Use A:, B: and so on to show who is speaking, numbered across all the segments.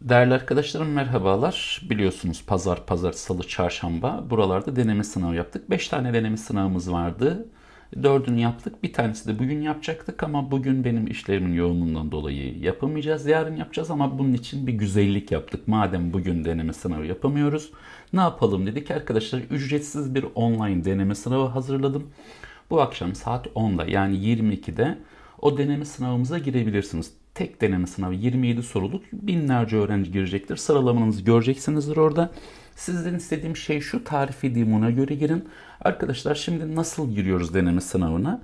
A: Değerli arkadaşlarım merhabalar. Biliyorsunuz pazar, pazar, salı, çarşamba buralarda deneme sınavı yaptık. 5 tane deneme sınavımız vardı. Dördünü yaptık. Bir tanesi de bugün yapacaktık ama bugün benim işlerimin yoğunluğundan dolayı yapamayacağız. Yarın yapacağız ama bunun için bir güzellik yaptık. Madem bugün deneme sınavı yapamıyoruz ne yapalım dedik arkadaşlar. Ücretsiz bir online deneme sınavı hazırladım. Bu akşam saat 10'da yani 22'de o deneme sınavımıza girebilirsiniz. Tek deneme sınavı 27 soruluk binlerce öğrenci girecektir. Sıralamanızı göreceksinizdir orada. Sizden istediğim şey şu tarif edeyim ona göre girin. Arkadaşlar şimdi nasıl giriyoruz deneme sınavına?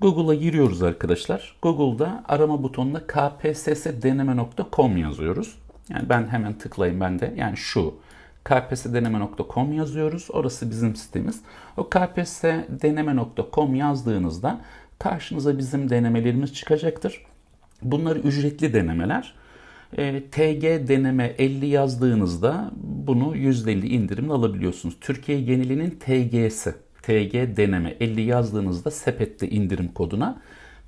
A: Google'a giriyoruz arkadaşlar. Google'da arama butonuna kpssdeneme.com yazıyoruz. Yani ben hemen tıklayayım ben de. Yani şu kpsdeneme.com yazıyoruz. Orası bizim sitemiz. O kpsdeneme.com yazdığınızda karşınıza bizim denemelerimiz çıkacaktır. Bunlar ücretli denemeler. E, TG deneme 50 yazdığınızda bunu %50 indirimle alabiliyorsunuz. Türkiye genelinin TG'si. TG deneme 50 yazdığınızda sepette indirim koduna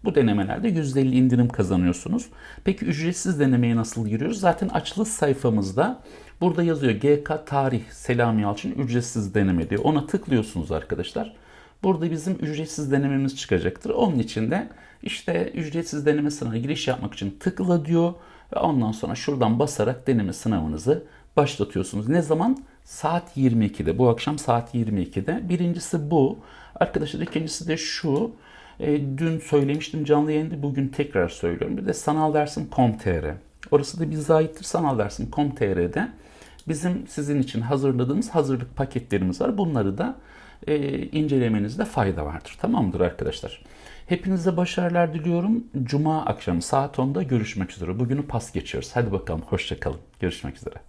A: bu denemelerde %50 indirim kazanıyorsunuz. Peki ücretsiz denemeye nasıl giriyoruz? Zaten açılış sayfamızda burada yazıyor GK Tarih Selami Yalçın ücretsiz deneme diyor. Ona tıklıyorsunuz arkadaşlar. Burada bizim ücretsiz denememiz çıkacaktır. Onun için de işte ücretsiz deneme sınavına giriş yapmak için tıkla diyor ve ondan sonra şuradan basarak deneme sınavınızı başlatıyorsunuz. Ne zaman? Saat 22'de. Bu akşam saat 22'de. Birincisi bu. Arkadaşlar ikincisi de şu. E, dün söylemiştim canlı yayında bugün tekrar söylüyorum. Bir de sanal dersim.com.tr. Orası da bize aittir. Sanal dersim.com.tr'de bizim sizin için hazırladığımız hazırlık paketlerimiz var. Bunları da e, incelemenizde fayda vardır. Tamamdır arkadaşlar. Hepinize başarılar diliyorum. Cuma akşamı saat 10'da görüşmek üzere. Bugünü pas geçiyoruz. Hadi bakalım hoşçakalın. Görüşmek üzere.